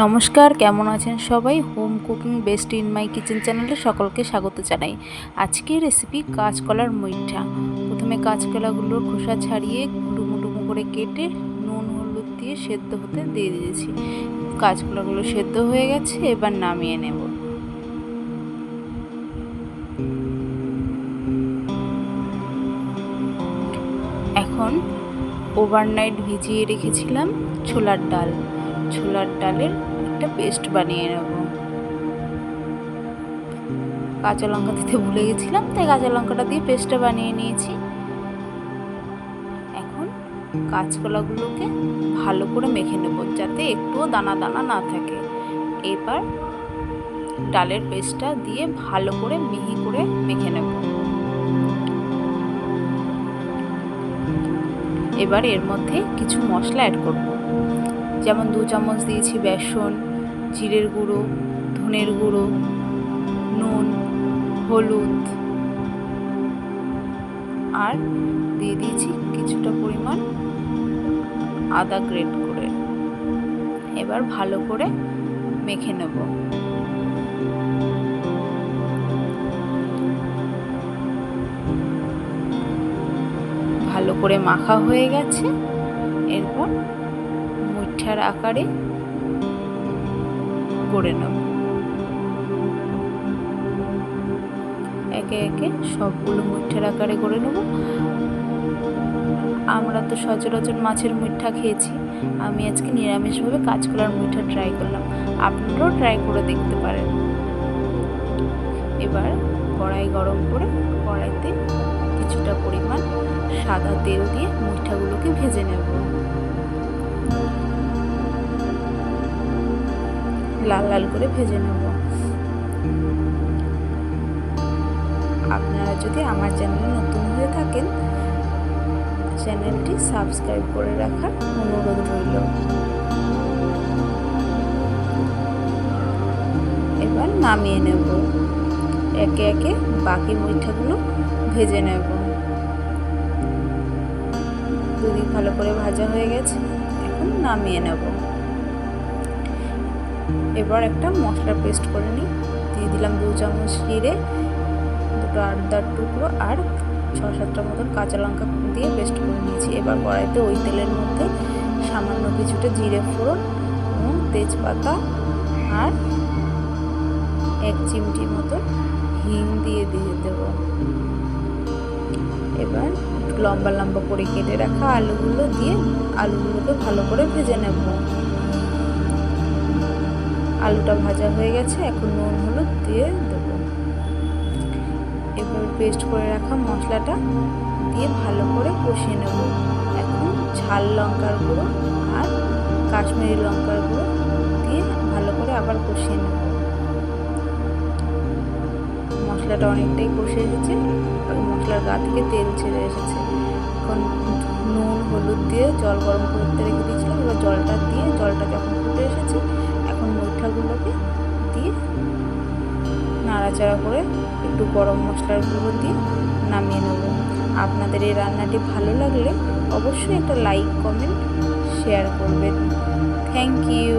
নমস্কার, কেমন আছেন সবাই? Home cooking best in my kitchen চ্যানেলে সকলকে স্বাগত জানাই। আজকের রেসিপি কাঁচকলার মুইঠা প্রথমে কাঁচকলাগুলোর খোসা ছাড়িয়ে ডুমো ডুমো করে কেটে নুন, হলুদ দিয়ে সেদ্ধ হতে দিয়ে দিয়েছি। কাঁচকলাগুলো সেদ্ধ হয়ে গেছে, এবার নামিয়ে নেব। এখন ওভারনাইট ভিজিয়ে রেখেছিলাম ছোলার ডাল। ছোলার ডালের একটা পেস্ট বানিয়ে নেব। কাঁচা লঙ্কা দিতে ভুলে গেছিলাম, তাই কাঁচা লঙ্কাটা দিয়ে পেস্টটা বানিয়ে নিয়েছি। এখন কাঁচকলাগুলোকে ভালো করে মেখে নেব, যাতে একটুও দানা দানা না থাকে। এবার ডালের পেস্টটা দিয়ে ভালো করে মিহি করে মেখে নেব। এবার এর মধ্যে কিছু মশলা অ্যাড করব। যেমন দু চামচ দিয়েছি বেসন, জিরের গুঁড়ো, ধনের গুঁড়ো, নুন, হলুদ। আর দিয়ে দিয়েছি কিছুটা পরিমাণ আদা গ্রেট করে। এবার ভালো করে মেখে নেব। ভালো করে মাখা হয়ে গেছে। এরপর মুঠার আকারে করে নেব একে একে সবগুলো মুঠার আকারে করে নেব। আমরা তো সচরাচর মাছের মুঠা খেয়েছি। আমি আজকে নিরামিষভাবে কাঁচকলার মুঠা ট্রাই করলাম। আপনারাও ট্রাই করে দেখতে পারেন। এবার কড়াই গরম করে কড়াইতে কিছুটা পরিমাণ সাদা তেল দিয়ে মুঠাগুলোকে ভেজে নেব। লাল লাল করে ভেজে নেব। আপনারা যদি আমার চ্যানেলে নতুন হয়ে থাকেন, চ্যানেলটি সাবস্ক্রাইব করে রাখার অনুরোধ রইল। এবার নামিয়ে নেব। একে একে বাকি মুঠাগুলো ভেজে নেব। দুদিক ভালো করে ভাজা হয়ে গেছে, এখন নামিয়ে নেব। এবার একটা মশলা পেস্ট করে নিই। দিয়ে দিলাম দু চামচ জিরে, দুটো আদার টুকরো আর ছ সাতটা মতন কাঁচা লঙ্কা দিয়ে পেস্ট করে নিয়েছি। এবার কড়াইতে ওই তেলের মধ্যে সামান্য কিছুটা জিরে ফোড়ন এবং তেজপাতা আর এক চিমটি মতো হিং দিয়ে দিয়ে দেব। এবার লম্বা লম্বা করে কেটে রাখা আলুগুলো দিয়ে আলুগুলোকে ভালো করে ভেজে নেব। আলুটা ভাজা হয়ে গেছে, এখন নুন, হলুদ দিয়ে দেবো। এবার পেস্ট করে রাখা মশলাটা দিয়ে ভালো করে কষিয়ে নেব। এখন ঝাল লঙ্কার গুঁড়ো আর কাশ্মীরি লঙ্কার গুঁড়ো দিয়ে ভালো করে আবার কষিয়ে নেব। মশলাটা অনেকটাই কষে এসেছে মশলার গা থেকে তেল ছেড়ে এসেছে। এখন নুন, হলুদ দিয়ে জল গরম করতে রেখে দিয়েছিলাম, এবার জলটা দিয়ে জলটা যখন ফুটে এসেছে মুঠাগুলোকে দিয়ে নাড়াচাড়া করে একটু গরম মশলার গুঁড়ো দিয়ে নামিয়ে নেব। আপনাদের এই রান্নাটি ভালো লাগলে অবশ্যই একটা লাইক, কমেন্ট, শেয়ার করবেন। Thank you.